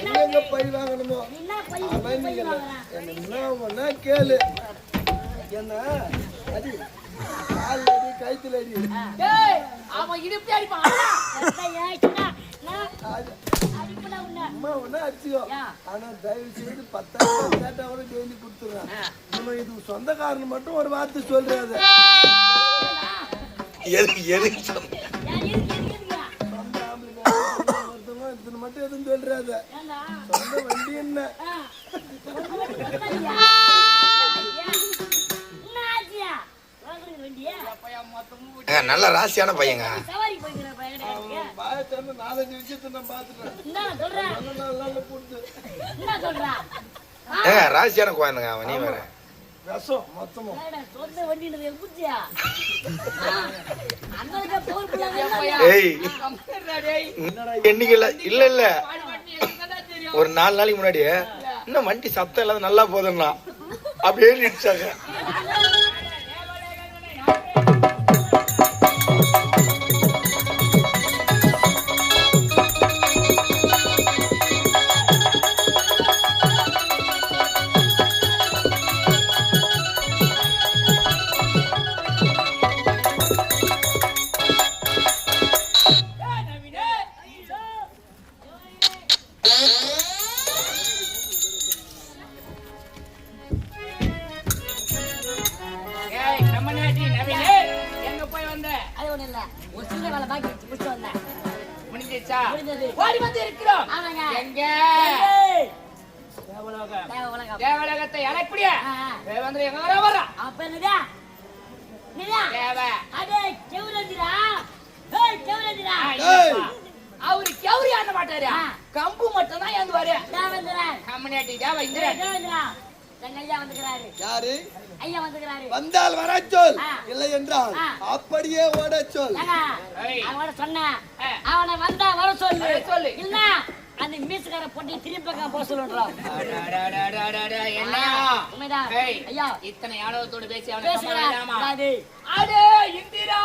என்னங்க பை வாங்கணுமோ? அவன் என்ன கேளு. என்ன? அடி. கால் அடி கைத்துல அடி டேய் அவன் இடுப்பே அடிப்பான்? அது அடிப்படா உன்ன அம்மா ஒண்ணா அடிச்சுக்கோ. ஆனா தயவு செய்து பத்தாயிரம் கேட்டா கூட டெய்லி கொடுத்துருவேன் இவன் இது சொந்தக்காரன் மட்டும் ஒரு வார்த்தை சொல்றாரு. ஆம்பளைங்க ஒருத்தவங்க இதுன்னு மட்டும் எதுவும் சொல்றாரு சொந்த வண்டி என்ன நல்ல ராசியான பையங்க. நாலஞ்சு விஷயத்த நான் பார்த்துட்டேன் ராசியான குழந்தைங்க அவன் நீ வேற. விஷம் மொத்தமும். சொந்த கம்முனுடா டேய் என்னைக்கு இல்ல இல்ல. ஒரு நாலு நாளைக்கு முன்னாடி இன்னும் வண்டி சத்தம் இல்லாத நல்லா போதும்னா அப்படியே நிடிச்சாங்க முடிஞ்சிச்சா முடிஞ்சது. ஓடி வந்து இருக்கிறோம். ஆமாங்க. எங்க? தேவ. தேவலோகத்தை ஆ. தேவந்திர எங்க வர அப்ப தேவ. அடே ஏய். அவரு கௌரி ஆட மாட்டாரு. கம்பு மட்டும் தான் ஏந்துவாரு தேவ தேவந்திரா ஐயா வந்துக்கிறாரு யாரு வந்தால் வர சொல். இல்லை என்றால். அப்படியே ஓட சொல். அவன சொன்னேன் ஆ. அவனை வந்தா வர சொல்லு சொல்லு. இல்ல அந்த மீசுக்கார பொட்டி திரும்பி போக சொல்லுன்றோம் ஐயா இத்தனை ஆணவத்தோடு பேசி அவனை இந்திரா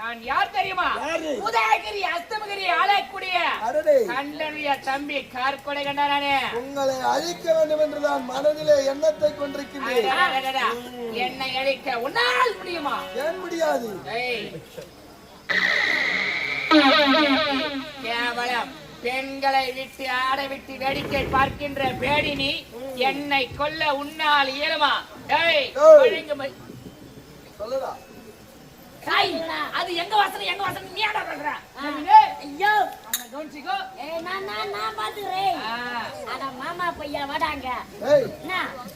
நான் யார் தெரியுமா? உதயகிரி அஸ்தமகிரி ஆளக்கூடிய அடடே. கண்டனுடைய தம்பி கார்கொடை கண்டானே உங்களை அழிக்க வேண்டும் என்றுதான் மனதிலே எண்ணத்தை கொண்டிருக்கின்றேன். என்னை அழிக்க உன்னால் முடியுமா? ஏன் முடியாது. கேவலம். பெண்களை விட்டு ஆட விட்டு வேடிக்கை பார்க்கின்ற பேடினி என்னை கொல்ல உன்னால் இயலுமா? ஏய் சொல்லுடா. ஏய், அது எங்க வாசனை எங்க வாசனை நீ பண்ற ஐயோ. அவனை கவனிச்சுக்கோ. ஏ நான் நான் நான் பாத்துக்கிறேன். ஆ. அட மாமா பையா வாடாங்க. ஏய்.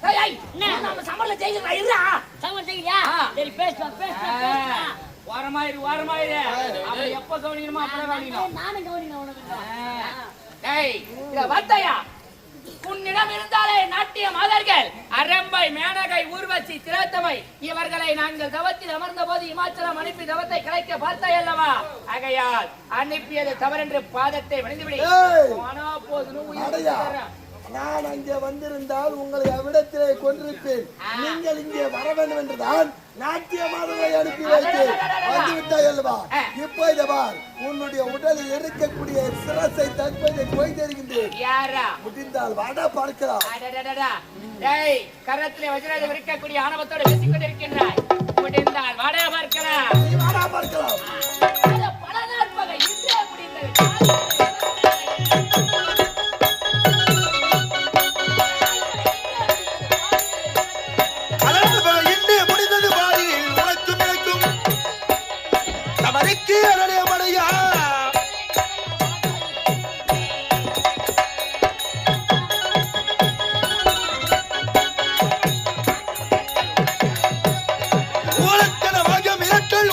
ஏய், ஏய், நம்ம இருடா. சமன் செய்யலையா? ஆ. சரி ஆ, பேசுவா வாரமாயிரு வாரமாயிரு அவனை எப்ப கவனிக்கணுமோ அப்பதான் கவனிக்கணும். நானும் கவனிக்கிறேன் உனக்கு. டேய், இத வார்த்தையா? உன்னிடம் இருந்தாலே நாட்டிய மாதர்கள் அரம்பை மேனகை ஊர்வசி திரத்தமை இவர்களை நாங்கள் தவத்தில் அமர்ந்த போது இமாச்சலம் அனுப்பி தவத்தை கலைக்க பார்த்தாய் அல்லவா? ஆகையால் அனுப்பியது தவறென்று பாதத்தை வணிந்துவிடி. ஏய். நான் அங்கே வந்திருந்தால் உங்களை அவ்விடத்திலே கொண்டிருப்பேன் நீங்கள் இங்கே வர வேண்டும் என்றுதான் நாட்டிய மாதங்களை அனுப்பி வைத்தேன். வந்து விட்டாய் அல்லவா? இப்போ இதை பார். உன்னுடைய உடலில் இருக்கக்கூடிய சிரசை தற்போது போய் தருகின்றேன். யாரா? முடிந்தால் வட பார்க்கலாம். கரத்திலே வஜ்ராயுதம் இருக்கக்கூடிய ஆணவத்தோடு பேசிக் கொண்டிருக்கின்றாய். முடிந்தால் வாட பார்க்கலாம். வாடா பார்க்கலாம். தவறுக்கு அடைய மலையா உனக்கென வகம் இரட்டல்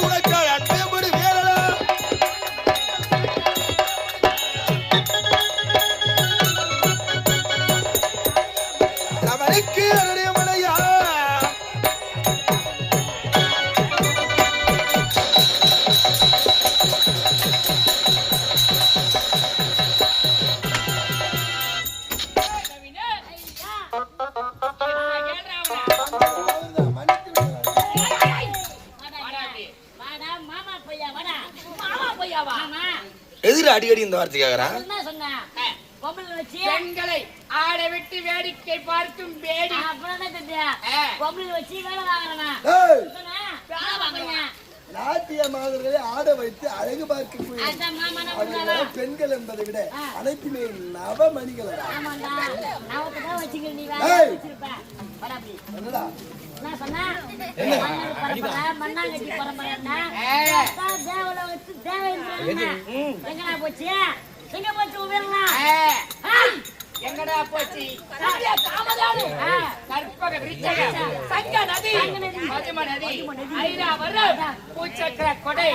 அடிக்கடி இந்த வார்த்தை கேக்குறான் என்ன சொன்னேன் பொம்பளை வச்சு பெண்களை ஆட விட்டு வேடிக்கை பார்க்கும் வேடி. அப்புறம் என்ன செஞ்ச ஆ. பொம்பளை வச்சு வேலை வாங்குறேனா? ஏய், வேலை வாங்குறேன்? நாட்டிய மாதர்களை ஆட வைத்து அழகு பண்ணுவாரா பெண்கள் என்பதை விட அனைத்துமே நவமணிகள் ஆமாண்டா. நவத்தை தான் வச்சுக்கிற நீ ஏய். வேலை வச்சிருப்ப. வாடா அப்படி. என்னடா? என்ன? சொன்ன பரம்பரை மண்ணாங்கட்டி. அதான் தேவல வச்சு தேவேந்திரன் எங்கடா போச்சு? எங்க போச்சு உபயோகலாம் ஆ, எங்கடா போச்சு? சத்ய காமதானு. ஆ. கற்பக விருட்சகம் சங்க நதி. சங்க நதி. மதும நதி. ஐராவரம் பூச்சக்கர கொடை.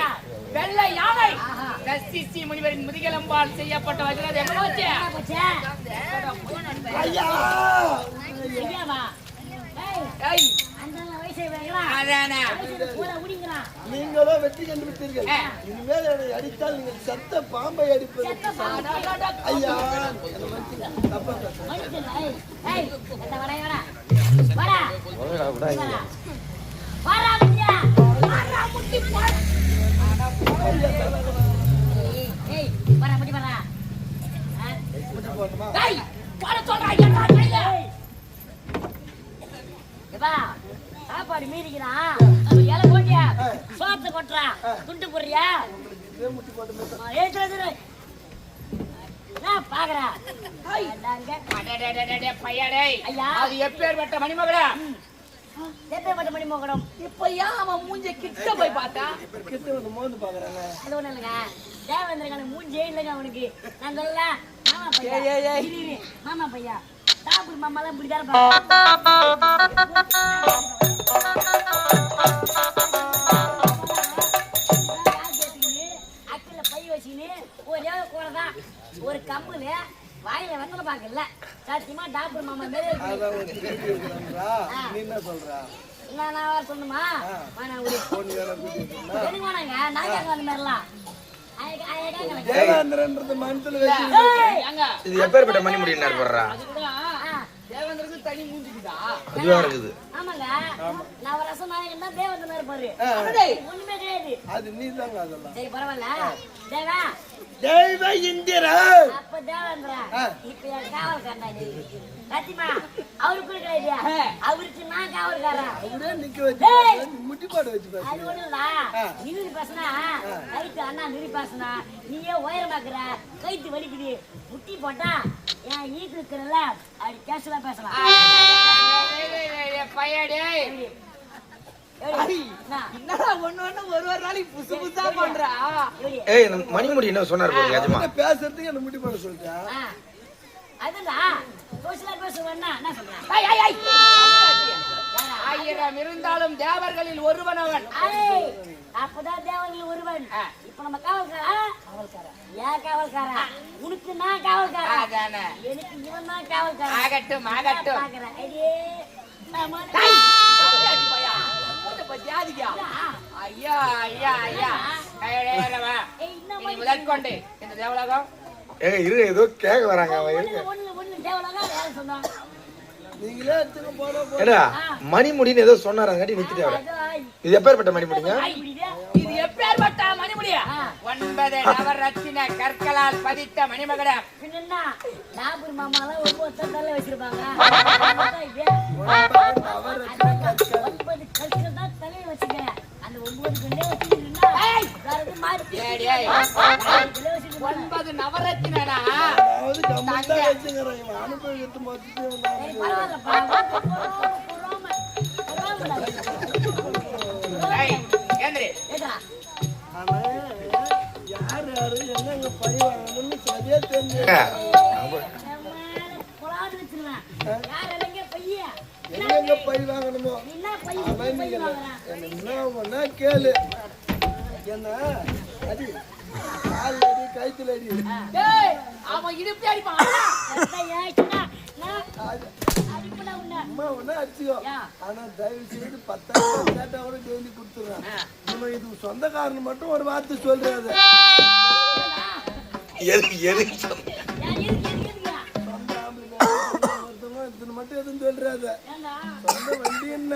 வெள்ளை யானை. கஸ்திசி முனிவரின் முதுகெலும்பால் செய்யப்பட்ட வஜ்ரது எங்க போச்சு எங்கடா போச்சு? ஐயா ஐயாவா ஏய் ஏய், அந்த வயசை வைக்கலாம் அதானே பூரா உடிங்கிறான் நீங்களோ வெற்றி கண்டு விட்டீர்கள். இனிமேல் என்னை அடித்தால் நீங்கள் சத்த பாம்பை அடிப்பது ஐயா. தப்பா பேசுறேன். மனுஷன் ஏய் ஏய் இந்த வடை வாடா வாடா வாடா வாடா முட்டியா வாடா முட்டி போடா ஏய் ஏய் வாடா முட்டி வாடா ஆ முட்டி போட்டுமா? ஏய் போட சொல்றா என்ன கையில எப்பா சாப்பாடு அது இலை போட்டியா சோத்து கொட்டுறா. துண்டு போடுறியா? இதே முட்டி போட்டுமா? ஏற்றுறது நான் பாக்குறா? அதாங்க. அடடடடடே, பையடே ஐயா. அது எப்பேற்பட்ட மணிமகளா தேப்பே மட்ட மணி மோகனம் இப்ப ஏன் அவன் மூஞ்ச கிட்ட போய் பார்த்தா? கிட்ட வந்து மோந்து பாக்குறாங்க அது ஒண்ணும் இல்லைங்க. தேவேந்திரன் மூஞ்சே இல்லைங்க அவனுக்கு. நான் சொல்ல மாமா பையா. ஏய், ஏய், ஏய். இரு, இரு. மாமா பையா. தாப்பூர் மாமாலாம் இப்படி தான் பாக்கல. சத்தியமா டாக்டர் மாமா ஒரு இருக்கிறாங்களா? நீ என்ன சொல்ற? நான் நான் வர. பொண்ணு வேற? எனக்கு வேணாங்க நான் கேட்க அந்த மாதிரிலாம். தேவேந்திரன்றது மனசுல வச்சு இது எப்பேற்பட்ட மணி முடியும் போடுறா அது கூட ஆ, தேவேந்திரக்கு தனி மூஞ்சிக்குதா? அதுவா இருக்குது. ஆமாங்க. நவரச நாயகன் தான் தேவதனா இருப்பாரு அடடே, ஒண்ணுமே கிடையாது. அது நீ தாங்க அதெல்லாம். சரி பரவாயில்ல. தேவா. தெய்வ இந்திரா. அப்ப தேவேந்திரா. இப்ப என் காவல்காரன் நீ? சத்தியமா அவருக்கு கிடையாது. அவருக்கு நான் காவல்காரன். அப்படியே நிக்க வச்சு ஏய்! நீ முட்டி பாட வச்சு அது ஒண்ணும் இல்ல. நிறுத்தி பேசினா கைத்து அண்ணா நிறுத்தி பேசினா நீயே உயரமாக்குற கைத்து வலிக்குது. முட்டி போட்டா என் ஈக்கு இருக்கிறல்ல அப்படி கேஷுவலா பேசலாம் டேய், டேய், டேய், டேய், பையடே எப்படி? எப்படி? என்ன? என்னடா ஒண்ணு ஒண்ணு ஒரு ஒரு நாளைக்கு புதுசு புதுசா பண்றா எப்படி? ஏய் இந்த மணிமுடி என்ன சொன்னார் பேசுறதுக்கு என்ன முட்டி பாட சொல்லிட்டேன் சோசியலா பேசுவேன்னா என்ன சொல்றேன். ஆயிரம் இருந்தாலும் தேவர்களில் ஒருவன் அவன். அப்பதான் தேவர்கள் ஒருவன். இப்ப நம்ம காவல்காரா? ஏன் காவல்காரா? உனக்கு நான் காவல்காரா? எனக்கு இவன் தான் காவல்காரா. ஆகட்டும் ஆகட்டும். ஐயா ஐயா ஐயா. முதற்கொண்டு இந்த தேவலோகம். ஏங்க இரு ஏதோ கேட்க வராங்க அவன் இருங்க ஒண்ணு ஒண்ணு ஒண்ணு தேவலகா வேலை சொன்னான் நீங்களே எடுத்துக்க போன போ ஏடா மணிமுடின்னு ஏதோ சொன்னாராங்காட்டி நிறுத்திட்டு வரேன் இது எப்பேற்பட்ட மணிமுடிங்க. இது எப்பேற்பட்ட மணிமுடியா. ஒன்பது நவரத்தின கற்களால் பதித்த மணிமகடம் நாகூர் மாமாலாம் ஒவ்வொருத்தர் தள்ள வச்சிருப்பாங்க. ஒன்பது கற்கள் தான் தலையில வச்சுக்கிறேன். அந்த ஒன்பது வச்சுக்கிட்டு ஒன்பது நவரத்தினா அதாவது அவன் இடுப்பு அடிப்பான் அடிப்புடா உன்னை. அம்மா ஒண்ணு அடிச்சுக்கோ. ஆனா தயவு செய்து பத்தாயிரம் கேட்டா கூட டெய்லி கொடுத்துருவேன் இவன் இது சொந்தக்காரன் மட்டும் ஒரு வார்த்தை சொல்றாரு. எதுக்கு எதுக்கு மட்டும் எதுவும் சொல்றாரு ஏன்டா? சொந்த வண்டி என்ன?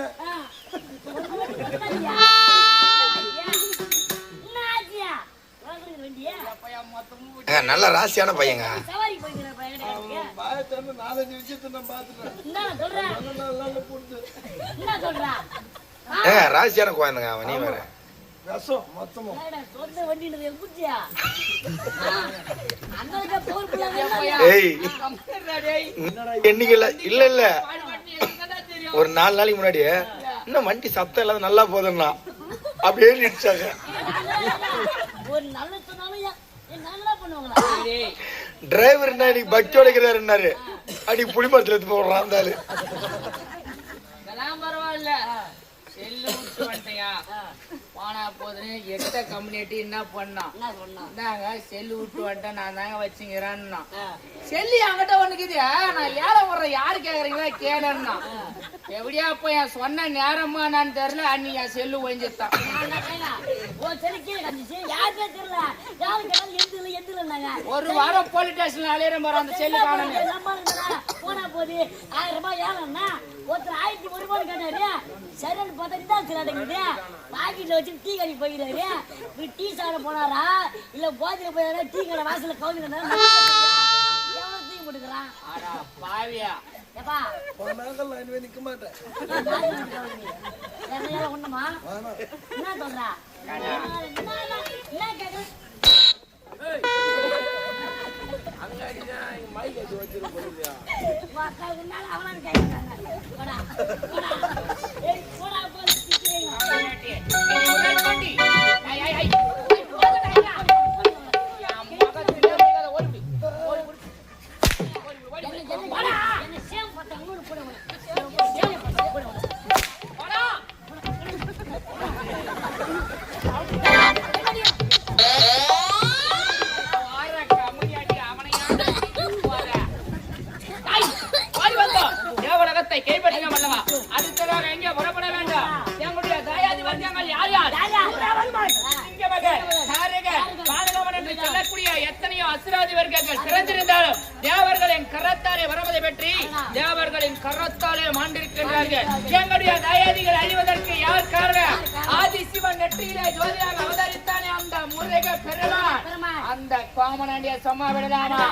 சொந்த வண்டின்றது எப்படியா அண்ணனுக்கு போர் பிள்ளைங்க ஏய் கம்மிடுறா டேய். என்னைக்குல இல்ல இல்ல. ஒரு நாலு நாளைக்கு முன்னாடி இன்னும் வண்டி சத்தம் இல்லாத நல்லா போதும்னா அப்படியே நிடிச்சாங்க ஒரு நல்ல சொன்னாலும் ஏன், ஏன் நல்லா பண்ணுவாங்களா டேய், டிரைவர் என்ன இன்னைக்கு பக்தி உடைக்கிறாருன்னாரு அடி புளிமரத்துல எடுத்து போடுறான் அந்த ஆளு இதெல்லாம் பரவாயில்ல செல்லு விட்டு வந்துட்டியா போனா போதுன்னு எட்ட கம்யூனிட்டி என்ன பண்ணான் இந்தாங்க செல்லு விட்டு வந்துட்டேன் நான் தாங்க வச்சுங்கிறேன்னா. செல்லி அவன்கிட்ட ஒண்ணுக்குது நான் ஏழை விடுற யாரு கேக்குறீங்களா கேளுன்னா. எப்படியா போய் என் சொன்ன நேரமா நான் தெரியல அன்னி என் செல்லு ஒழிஞ்சிட்டான். ஒரு வாரம் போலீஸ் ஸ்டேஷன்ல அலையிற மாதிரி அந்த செல்லு காணும். போனா போது ஆயிரம் ரூபாய் ஏழம்னா ஒருத்தர் ஆயிரத்தி ஒரு ரூபாய் கேட்டாரு. சரின்னு பார்த்தா இதான் சிலாடுங்குது பாக்கெட்ல வச்சு டீ கடை போயிடாரு இப்ப டீ சாப்பிட போனாரா? இல்ல போதையில போயாரா டீ கடை வாசல்ல கவுந்து எவ்வளவு டீ போட்டுக்கிறான் ஆடா பாவியா. ஏப்பா. உன் நாங்கள் நிக்க மாட்டேன். குடிக்க கவுந்து? என்ன ஒண்ணுமா? வேணாம். என்ன சொல்றா? என்ன என்ன கேக்குற வாக்கா உன்னால அவனால அசுராதி வர்க்கங்கள் சிறந்திருந்தாலும் தேவர்களின் கரத்தாலே வருவதை பற்றி தேவர்களின் கரத்தாலே மாண்டிருக்கின்றார்கள். எங்களுடைய தயாதிகள் அழிவதற்கு யார் காரணம்? ஆதி சிவன் நெற்றியிலே ஜோதியாக அவதரித்தானே அந்த முருக பெருமான். அந்த காமனாண்டிய சும்மா விடலாமா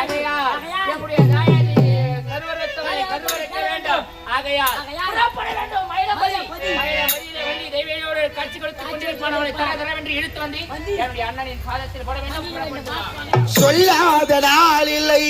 ஆகையால் எங்களுடைய தாயாதி கருவறுத்தவரை கருவறுக்க வேண்டும். ஆகையால் ஆகையால் புறப்பட வேண்டும். மயிலபதி மயிலபதி. மயிலபதியிலே வெள்ளி தெய்வங்களோடு காட்சி கொடுத்து கொண்டிருப்பவனை தர தரவென்று இழுத்து வந்து என்னுடைய அண்ணனின் பாதத்தில் போட வேண்டும். சொல்லாத நாள் இல்லை.